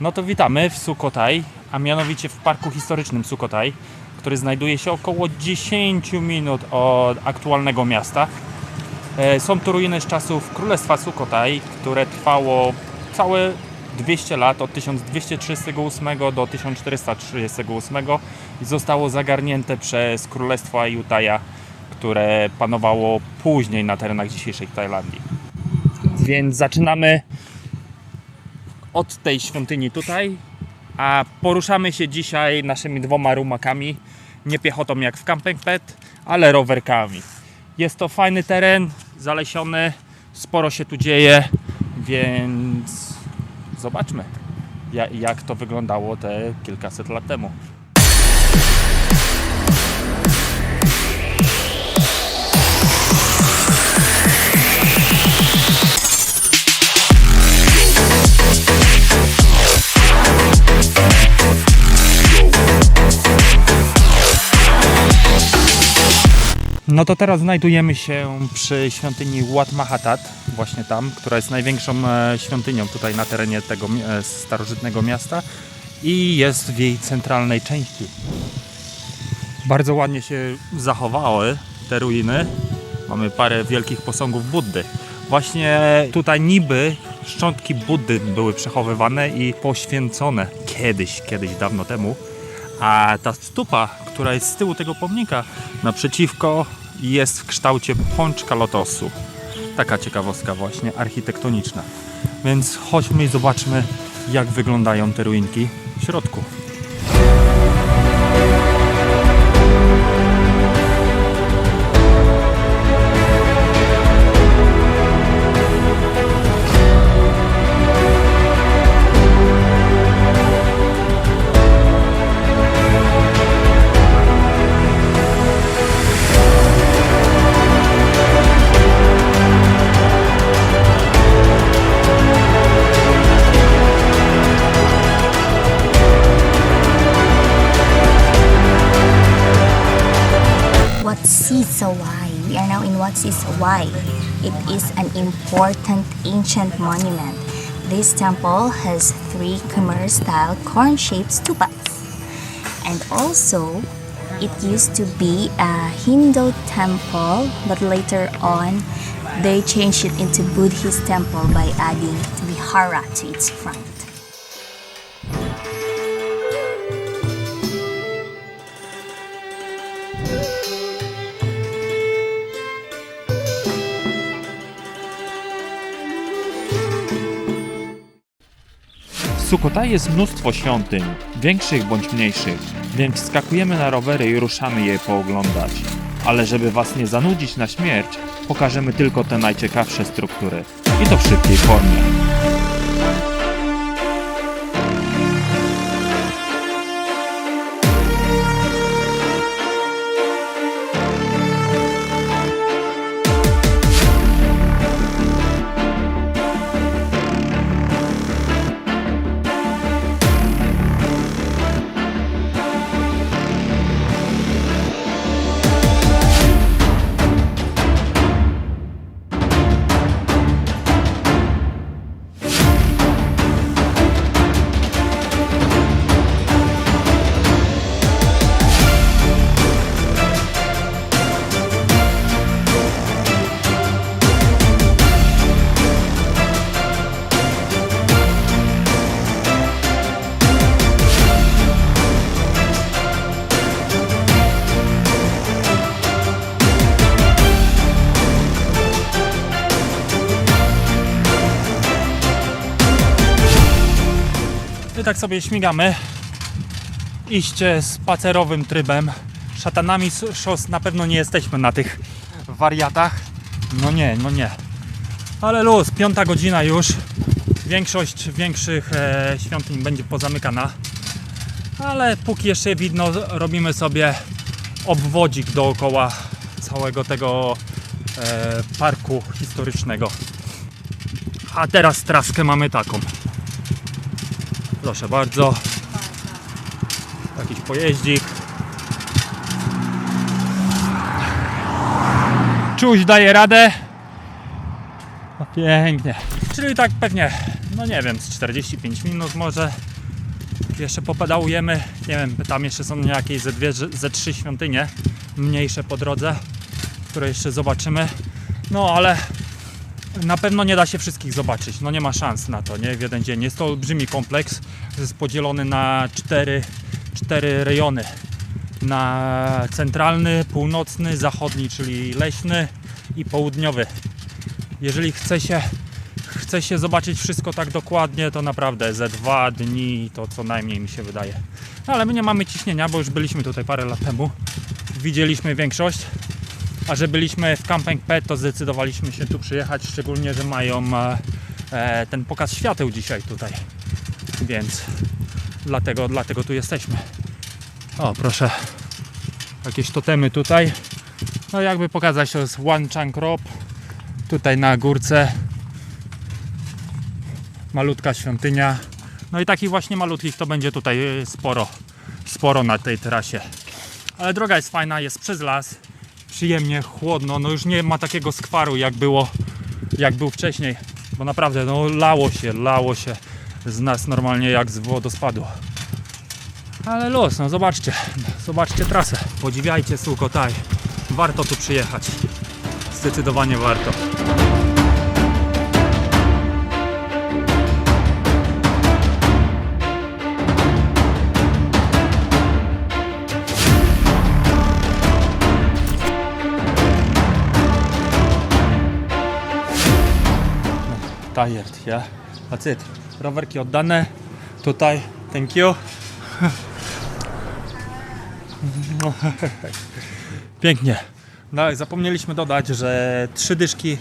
No to witamy w Sukotaj, a mianowicie w Parku Historycznym Sukotaj, który znajduje się około 10 minut od aktualnego miasta. E, Są to ruiny z czasów Królestwa Sukotaj, które trwało całe 200 lat, od 1238 do 1438 i zostało zagarnięte przez Królestwo Ayutthaya, które panowało później na terenach dzisiejszej Tajlandii. Więc zaczynamy od tej świątyni tutaj, a poruszamy się dzisiaj naszymi dwoma rumakami, nie piechotą jak w Camping Pet, ale rowerkami. Jest to fajny teren, zalesiony, sporo się tu dzieje, więc zobaczmy ja- jak to wyglądało te kilkaset lat temu. No to teraz znajdujemy się przy świątyni Wat Mahatat, właśnie tam, która jest największą e, świątynią tutaj na terenie tego e, starożytnego miasta i jest w jej centralnej części. Bardzo ładnie się zachowały te ruiny. Mamy parę wielkich posągów Buddy. Właśnie tutaj niby szczątki Buddy były przechowywane i poświęcone kiedyś, kiedyś dawno temu. A ta stupa, która jest z tyłu tego pomnika, naprzeciwko jest w kształcie pączka lotosu. Taka ciekawostka właśnie architektoniczna. Więc chodźmy i zobaczmy, jak wyglądają te ruinki w środku. Sisawai. We are now in Wat why. It is an important ancient monument. This temple has three Khmer style corn shaped stupas. And also, it used to be a Hindu temple, but later on, they changed it into Buddhist temple by adding vihara to its front. W Sukotai jest mnóstwo świątyń, większych bądź mniejszych, więc skakujemy na rowery i ruszamy je pooglądać. Ale żeby Was nie zanudzić na śmierć, pokażemy tylko te najciekawsze struktury. I to w szybkiej formie. Tak sobie śmigamy. Iście spacerowym trybem. Szatanami szos na pewno nie jesteśmy na tych wariatach. No nie, no nie. Ale luz, piąta godzina już. Większość większych e, świątyń będzie pozamykana. Ale póki jeszcze widno, robimy sobie obwodzik dookoła całego tego e, parku historycznego. A teraz traskę mamy taką. Proszę bardzo. Jakiś pojeździk. Czuć daje radę. No pięknie. Czyli tak pewnie no nie wiem, z 45 minut może. Jeszcze popedałujemy, nie wiem, tam jeszcze są jakieś ze dwie, ze trzy świątynie mniejsze po drodze, które jeszcze zobaczymy. No ale na pewno nie da się wszystkich zobaczyć, no nie ma szans na to, nie, w jeden dzień. Jest to olbrzymi kompleks, jest podzielony na cztery, cztery rejony. Na centralny, północny, zachodni, czyli leśny i południowy. Jeżeli chce się, chce się zobaczyć wszystko tak dokładnie, to naprawdę ze dwa dni to co najmniej mi się wydaje. No ale my nie mamy ciśnienia, bo już byliśmy tutaj parę lat temu. Widzieliśmy większość. A że byliśmy w Camping Pet, to zdecydowaliśmy się tu przyjechać, szczególnie, że mają e, e, ten pokaz świateł dzisiaj tutaj. Więc dlatego, dlatego tu jesteśmy. O, proszę. Jakieś totemy tutaj. No jakby pokazać, to jest One Chunk Rob. Tutaj na górce malutka świątynia. No i takich właśnie malutkich to będzie tutaj e, sporo, sporo na tej trasie. Ale droga jest fajna, jest przez las, przyjemnie, chłodno, no już nie ma takiego skwaru jak było, jak był wcześniej, bo naprawdę no lało się, lało się z nas normalnie jak z wodospadu. Ale los, no zobaczcie, zobaczcie trasę, podziwiajcie Sukotaj, warto tu przyjechać, zdecydowanie warto. Tired, yeah. That's it. Rowerki oddane. Tutaj, thank you. Pięknie. No, zapomnieliśmy dodać, że trzy dyszki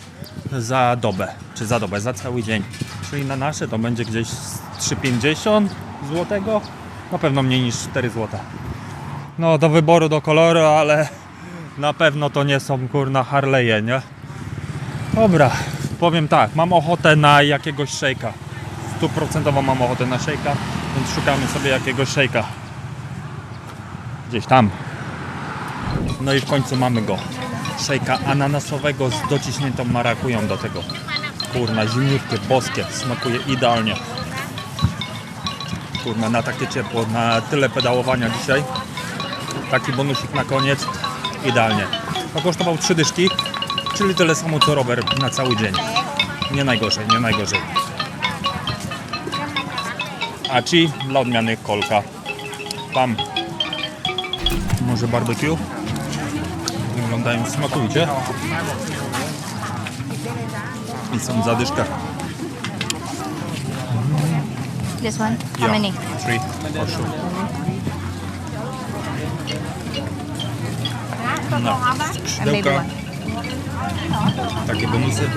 za dobę, czy za dobę, za cały dzień. Czyli na nasze to będzie gdzieś z 3,50 złotego. Na pewno mniej niż 4 zł. No do wyboru, do koloru, ale na pewno to nie są kurna Harley'e, nie? Dobra, powiem tak, mam ochotę na jakiegoś szejka. Stuprocentowo mam ochotę na szejka, więc szukamy sobie jakiegoś szejka. Gdzieś tam. No i w końcu mamy go. Szejka ananasowego z dociśniętą marakują do tego. Kurna, zimniutkie, boskie, smakuje idealnie. Kurna, na takie ciepło, na tyle pedałowania dzisiaj. Taki bonusik na koniec, idealnie. To kosztował 3 dyszki, czyli tyle samo co rower na cały dzień. Nie najgorzej, nie najgorzej. A ci dla odmiany kolka. Pam. Może barbecue? Wyglądają smakujcie. I są w zadyszkach. This one? How Yeah, many? Three, for sure. No, skrzydełka. Takie bonusy.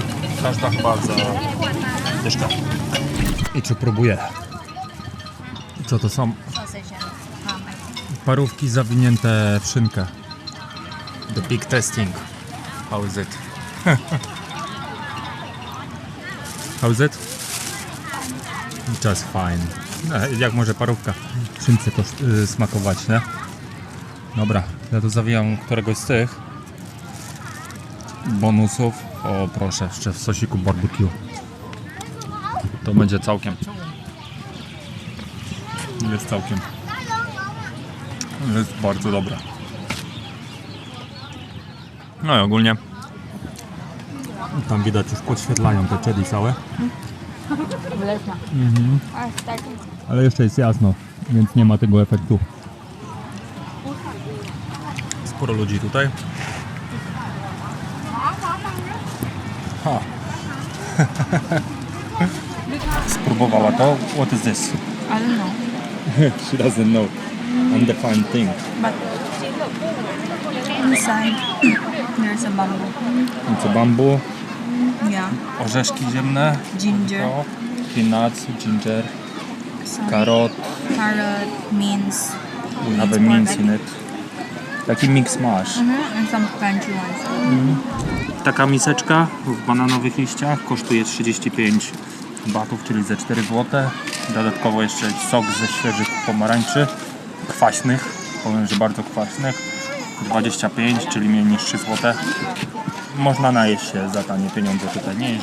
Każda chyba za dyszkę. I czy próbuję? Co to są? Parówki zawinięte w szynkę. The big testing. How is it? How is it? Just fine. Jak może parówka w szynce y, smakować, nie? Dobra, ja tu zawijam któregoś z tych bonusów. O proszę, jeszcze w sosiku barbecue. To będzie całkiem. Jest całkiem. Jest bardzo dobre. No i ogólnie tam widać już podświetlają te chedi całe. Ale jeszcze jest jasno, więc nie ma tego efektu. Sporo ludzi tutaj. Ha. Spróbowała to. What is this? I don't know. She doesn't know. Undefined thing. But inside there's a bamboo. It's a bamboo. Yeah. Orzeszki ziemne. Ginger, To. Peanuts, ginger, some carrot. carrot, mince, We have a mince in it. Taki mix mash. Mhm, and some crunchy ones. Taka miseczka w bananowych liściach kosztuje 35 batów, czyli ze 4 zł. Dodatkowo jeszcze sok ze świeżych pomarańczy, kwaśnych, powiem, że bardzo kwaśnych. 25, czyli mniej niż 3 zł. Można najeść się za tanie pieniądze tutaj, nie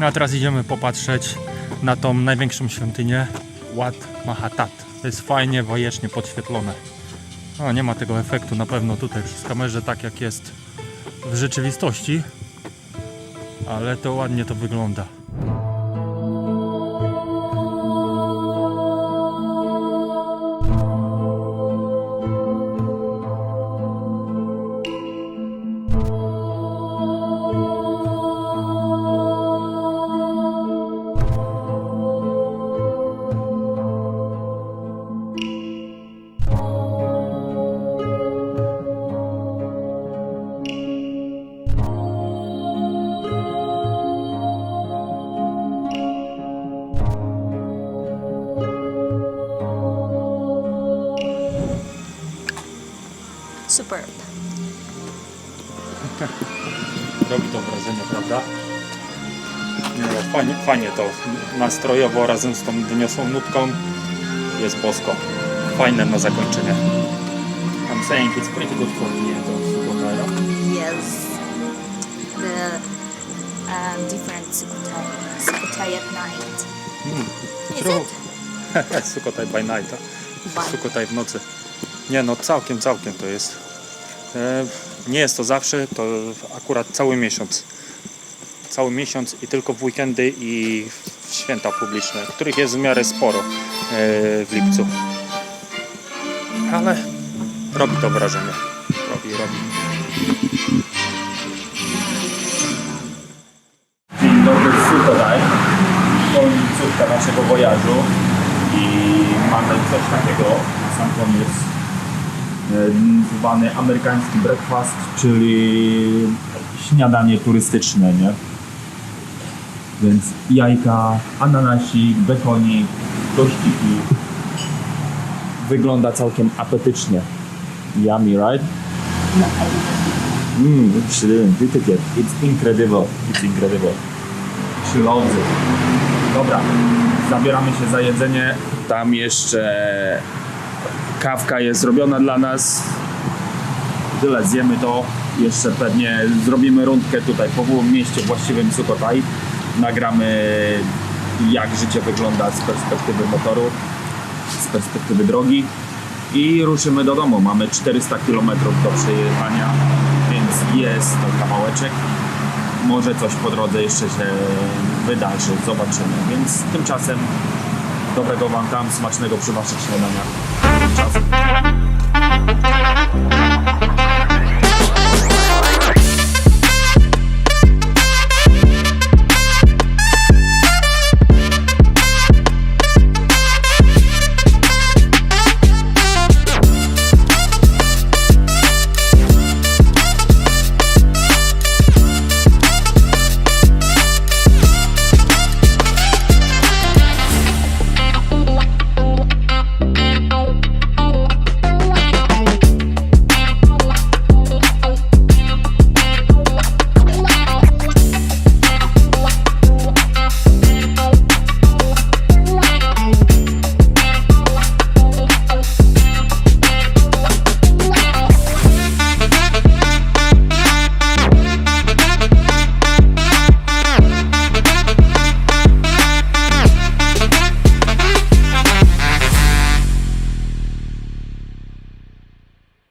No a teraz idziemy popatrzeć na tą największą świątynię Wat Mahatat. To jest fajnie, bajecznie podświetlone. No, nie ma tego efektu na pewno tutaj przy kamerze tak jak jest w rzeczywistości, ale to ładnie to wygląda. Superb. Robi to wrażenie, prawda? No, fajnie, fajnie to nastrojowo razem z tą wyniosłą nutką jest bosko. Fajne na zakończenie. I'm saying it's pretty good for the end of. Yes. The um, different Sukhothai. Sukhothai at night. Is true. it? By night. By- w nocy. Nie no, całkiem, całkiem to jest. E, nie jest to zawsze, to akurat cały miesiąc. Cały miesiąc i tylko w weekendy i w święta publiczne, których jest w miarę sporo e, w lipcu. Ale robi to wrażenie. Robi, robi. Dzień dobry z Sukotai. Końcówka naszego wojażu i mamy coś takiego na sam koniec zwany amerykański breakfast, czyli śniadanie turystyczne, nie? Więc jajka, ananasik, bekonik, tościki. Wygląda całkiem apetycznie. Yummy, right? Mmm, śliny, wytykiet. It's incredible. It's incredible. It. Dobra, zabieramy się za jedzenie. Tam jeszcze kawka jest zrobiona dla nas. Tyle, zjemy to. Jeszcze pewnie zrobimy rundkę tutaj po mieście właściwym Sukhothai. Nagramy jak życie wygląda z perspektywy motoru, z perspektywy drogi i ruszymy do domu. Mamy 400 km do przejechania, więc jest to kawałeczek. Może coś po drodze jeszcze się wydarzy, zobaczymy. Więc tymczasem dobrego Wam tam, smacznego przy Waszych śniadaniach. Wissenschaft.